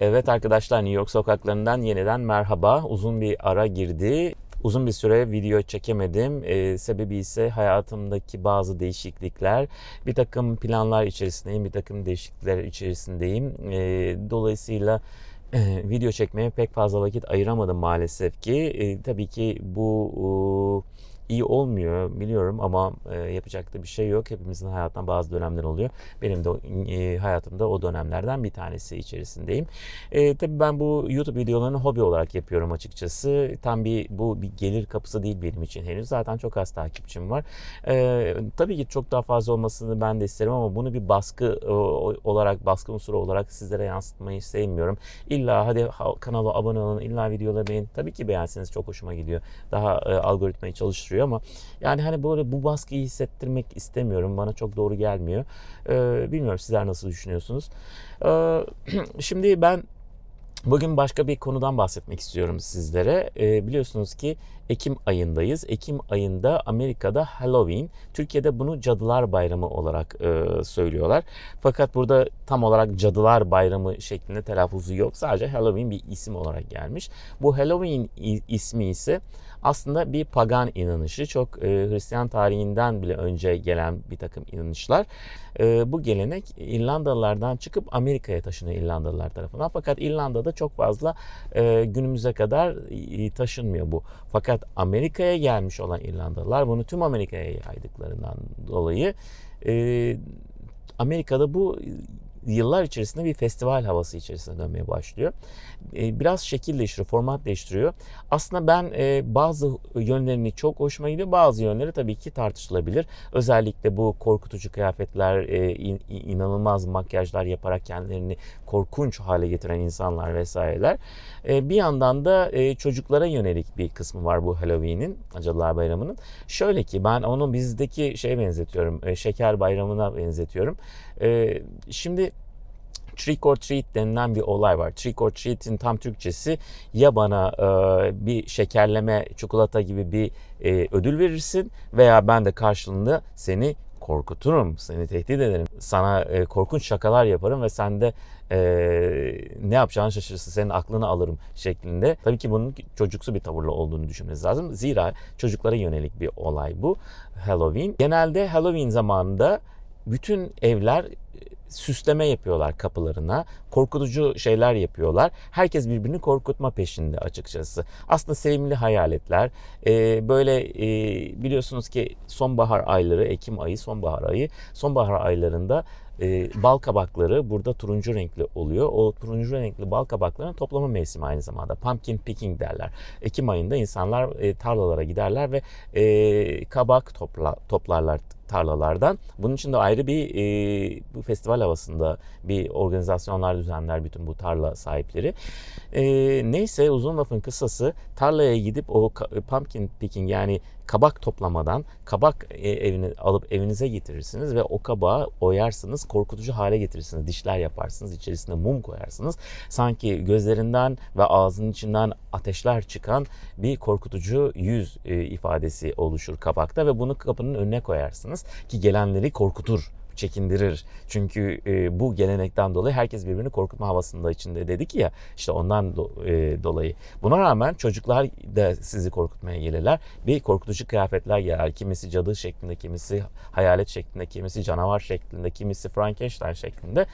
Evet arkadaşlar New York sokaklarından yeniden merhaba. Uzun bir ara girdi. Uzun bir süre video çekemedim. Ee, sebebi ise hayatımdaki bazı değişiklikler. Bir takım planlar içerisindeyim, bir takım değişiklikler içerisindeyim. Ee, dolayısıyla e, video çekmeye pek fazla vakit ayıramadım maalesef ki. Ee, tabii ki bu e, iyi olmuyor biliyorum ama e, yapacak da bir şey yok. Hepimizin hayattan bazı dönemler oluyor. Benim de e, hayatımda o dönemlerden bir tanesi içerisindeyim. E, tabii ben bu YouTube videolarını hobi olarak yapıyorum açıkçası. Tam bir bu bir gelir kapısı değil benim için henüz. Zaten çok az takipçim var. E, tabii ki çok daha fazla olmasını ben de isterim ama bunu bir baskı e, olarak, baskı unsuru olarak sizlere yansıtmayı sevmiyorum. İlla hadi ha- kanala abone olun, illa videoları beğenin. Tabii ki beğenseniz çok hoşuma gidiyor. Daha e, algoritmayı çalıştırıyor ama yani hani böyle bu baskıyı hissettirmek istemiyorum. Bana çok doğru gelmiyor. E, bilmiyorum sizler nasıl düşünüyorsunuz. E, şimdi ben Bugün başka bir konudan bahsetmek istiyorum sizlere. Ee, biliyorsunuz ki Ekim ayındayız. Ekim ayında Amerika'da Halloween, Türkiye'de bunu Cadılar Bayramı olarak e, söylüyorlar. Fakat burada tam olarak Cadılar Bayramı şeklinde telaffuzu yok. Sadece Halloween bir isim olarak gelmiş. Bu Halloween ismi ise aslında bir pagan inanışı. Çok e, Hristiyan tarihinden bile önce gelen bir takım inanışlar. E, bu gelenek İrlandalılardan çıkıp Amerika'ya taşınıyor İrlandalılar tarafından. Fakat İrlanda'da çok fazla e, günümüze kadar e, taşınmıyor bu. Fakat Amerika'ya gelmiş olan İrlandalılar bunu tüm Amerika'ya yaydıklarından dolayı e, Amerika'da bu yıllar içerisinde bir festival havası içerisine dönmeye başlıyor. E, Biraz şekil değiştiriyor, format değiştiriyor. Aslında ben e, bazı yönlerini çok hoşuma gidiyor, bazı yönleri tabii ki tartışılabilir. Özellikle bu korkutucu kıyafetler, e, in- inanılmaz makyajlar yaparak kendilerini korkunç hale getiren insanlar vesaireler. Bir yandan da çocuklara yönelik bir kısmı var bu Halloween'in, Cadılar Bayramı'nın. Şöyle ki ben onu bizdeki şeye benzetiyorum, Şeker Bayramı'na benzetiyorum. Şimdi Trick or treat denilen bir olay var. Trick or treat'in tam Türkçesi ya bana e, bir şekerleme, çikolata gibi bir e, ödül verirsin veya ben de karşılığında seni korkuturum, seni tehdit ederim. Sana e, korkunç şakalar yaparım ve sen de e, ne yapacağını şaşırırsın, senin aklını alırım şeklinde. Tabii ki bunun çocuksu bir tavırla olduğunu düşünmeniz lazım. Zira çocuklara yönelik bir olay bu Halloween. Genelde Halloween zamanında bütün evler süsleme yapıyorlar kapılarına. Korkutucu şeyler yapıyorlar. Herkes birbirini korkutma peşinde açıkçası. Aslında sevimli hayaletler. Ee, böyle e, biliyorsunuz ki sonbahar ayları, Ekim ayı, sonbahar ayı. Sonbahar aylarında e, bal kabakları burada turuncu renkli oluyor. O turuncu renkli bal kabaklarının toplama mevsimi aynı zamanda. Pumpkin picking derler. Ekim ayında insanlar e, tarlalara giderler ve e, kabak topla, toplarlar tarlalardan. Bunun için de ayrı bir e, bu festival havasında bir organizasyonlar düzenler bütün bu tarla sahipleri. E, neyse uzun lafın kısası tarlaya gidip o pumpkin picking yani kabak toplamadan kabak e, evini alıp evinize getirirsiniz ve o kabağı oyarsınız, korkutucu hale getirirsiniz. Dişler yaparsınız, içerisine mum koyarsınız. Sanki gözlerinden ve ağzının içinden ateşler çıkan bir korkutucu yüz e, ifadesi oluşur kabakta ve bunu kapının önüne koyarsınız ki gelenleri korkutur çekindirir. Çünkü e, bu gelenekten dolayı herkes birbirini korkutma havasında içinde dedik ya işte ondan do- e, dolayı. Buna rağmen çocuklar da sizi korkutmaya gelirler. Bir korkutucu kıyafetler giyer. Kimisi cadı şeklinde, kimisi hayalet şeklinde, kimisi canavar şeklinde, kimisi Frankenstein şeklinde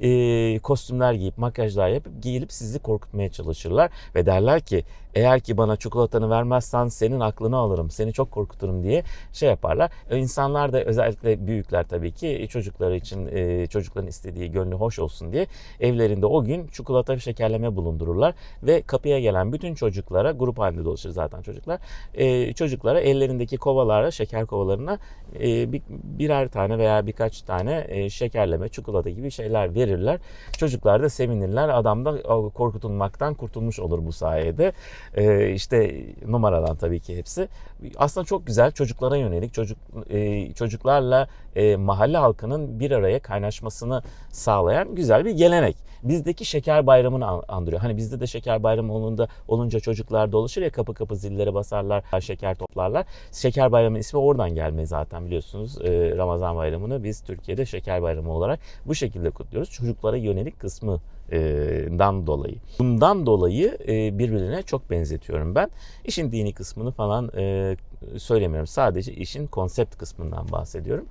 e, kostümler giyip makyajlar yapıp giyilip sizi korkutmaya çalışırlar ve derler ki eğer ki bana çikolatanı vermezsen senin aklını alırım, seni çok korkuturum diye şey yaparlar. E, İnsanlar da özellikle büyükler tabii ki çocukları için e, çocukların istediği gönlü hoş olsun diye evlerinde o gün çikolata şekerleme bulundururlar ve kapıya gelen bütün çocuklara grup halinde dolaşır zaten çocuklar. E, çocuklara ellerindeki kovalarla şeker kovalarına e, bir, birer tane veya birkaç tane e, şekerleme, çikolata gibi şeyler verirler. Çocuklar da sevinirler. Adam da korkutulmaktan kurtulmuş olur bu sayede. E, işte numaradan tabii ki hepsi. Aslında çok güzel çocuklara yönelik çocuk e, çocuklarla e, mahalle halkının bir araya kaynaşmasını sağlayan güzel bir gelenek. Bizdeki şeker bayramını an- andırıyor. Hani bizde de şeker bayramı olunca, olunca çocuklar dolaşır ya kapı kapı zillere basarlar, şeker toplarlar. Şeker bayramı ismi oradan gelme zaten biliyorsunuz. E, Ramazan bayramını biz Türkiye'de şeker bayramı olarak bu şekilde kutluyoruz. Çocuklara yönelik kısmı dan dolayı. Bundan dolayı birbirine çok benzetiyorum ben. İşin dini kısmını falan söylemiyorum. Sadece işin konsept kısmından bahsediyorum.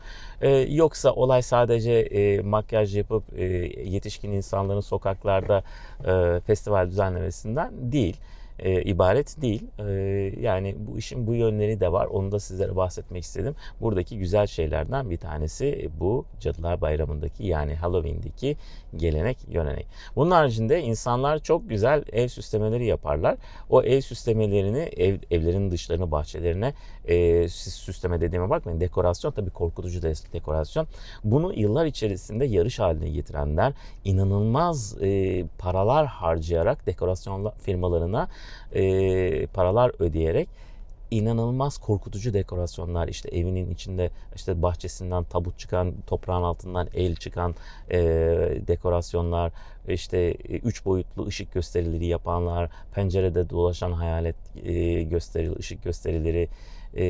Yoksa olay sadece makyaj yapıp yetişkin insanların sokaklarda festival düzenlemesinden değil e, ibaret değil. E, yani bu işin bu yönleri de var. Onu da sizlere bahsetmek istedim. Buradaki güzel şeylerden bir tanesi bu Cadılar Bayramı'ndaki yani Halloween'deki gelenek, yönenek. Bunun haricinde insanlar çok güzel ev süslemeleri yaparlar. O ev süslemelerini ev, evlerin dışlarını, bahçelerine e, süsleme dediğime bakmayın. Dekorasyon tabii korkutucu de dekorasyon. Bunu yıllar içerisinde yarış haline getirenler inanılmaz e, paralar harcayarak dekorasyon firmalarına e, paralar ödeyerek inanılmaz korkutucu dekorasyonlar işte evinin içinde işte bahçesinden tabut çıkan toprağın altından el çıkan e, dekorasyonlar işte üç boyutlu ışık gösterileri yapanlar pencerede dolaşan hayalet e, gösteri ışık gösterileri e,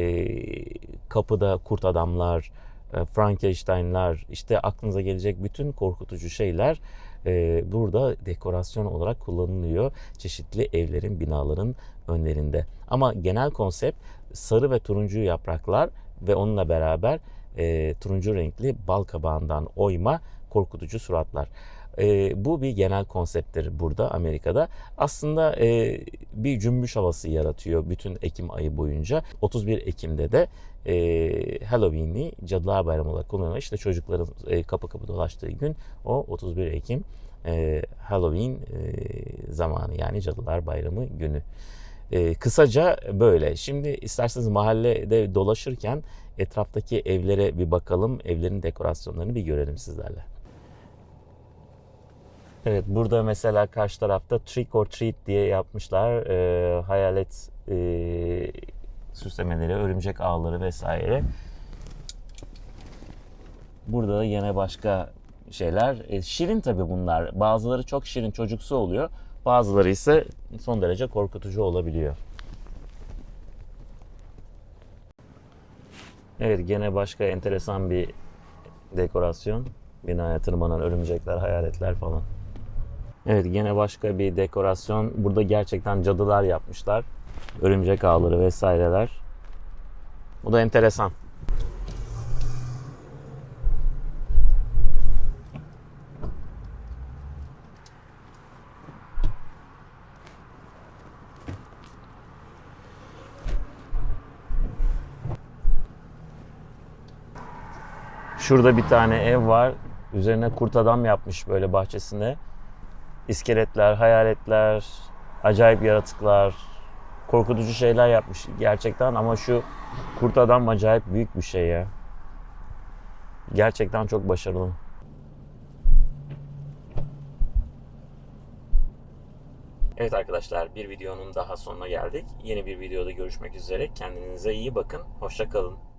kapıda kurt adamlar e, Frankenstein'lar işte aklınıza gelecek bütün korkutucu şeyler e, burada dekorasyon olarak kullanılıyor çeşitli evlerin, binaların önlerinde. Ama genel konsept sarı ve turuncu yapraklar ve onunla beraber e, turuncu renkli bal kabağından oyma korkutucu suratlar. E, bu bir genel konsepttir burada Amerika'da. Aslında e, bir cümbüş havası yaratıyor bütün Ekim ayı boyunca. 31 Ekim'de de e, Halloween'i Cadılar Bayramı olarak kullanılıyor. İşte çocukların e, kapı kapı dolaştığı gün o 31 Ekim e, Halloween e, zamanı yani Cadılar Bayramı günü. E, kısaca böyle. Şimdi isterseniz mahallede dolaşırken etraftaki evlere bir bakalım. Evlerin dekorasyonlarını bir görelim sizlerle. Evet burada mesela karşı tarafta trick or treat diye yapmışlar. E, hayalet e, süslemeleri, örümcek ağları vesaire. Burada da yine başka şeyler. E, şirin tabii bunlar. Bazıları çok şirin çocuksu oluyor. Bazıları ise son derece korkutucu olabiliyor. Evet gene başka enteresan bir dekorasyon. Binaya tırmanan örümcekler, hayaletler falan. Evet gene başka bir dekorasyon. Burada gerçekten cadılar yapmışlar. Örümcek ağları vesaireler. Bu da enteresan. Şurada bir tane ev var. Üzerine kurt adam yapmış böyle bahçesine. İskeletler, hayaletler, acayip yaratıklar, korkutucu şeyler yapmış gerçekten ama şu kurt adam acayip büyük bir şey ya. Gerçekten çok başarılı. Evet arkadaşlar bir videonun daha sonuna geldik. Yeni bir videoda görüşmek üzere. Kendinize iyi bakın. Hoşça kalın.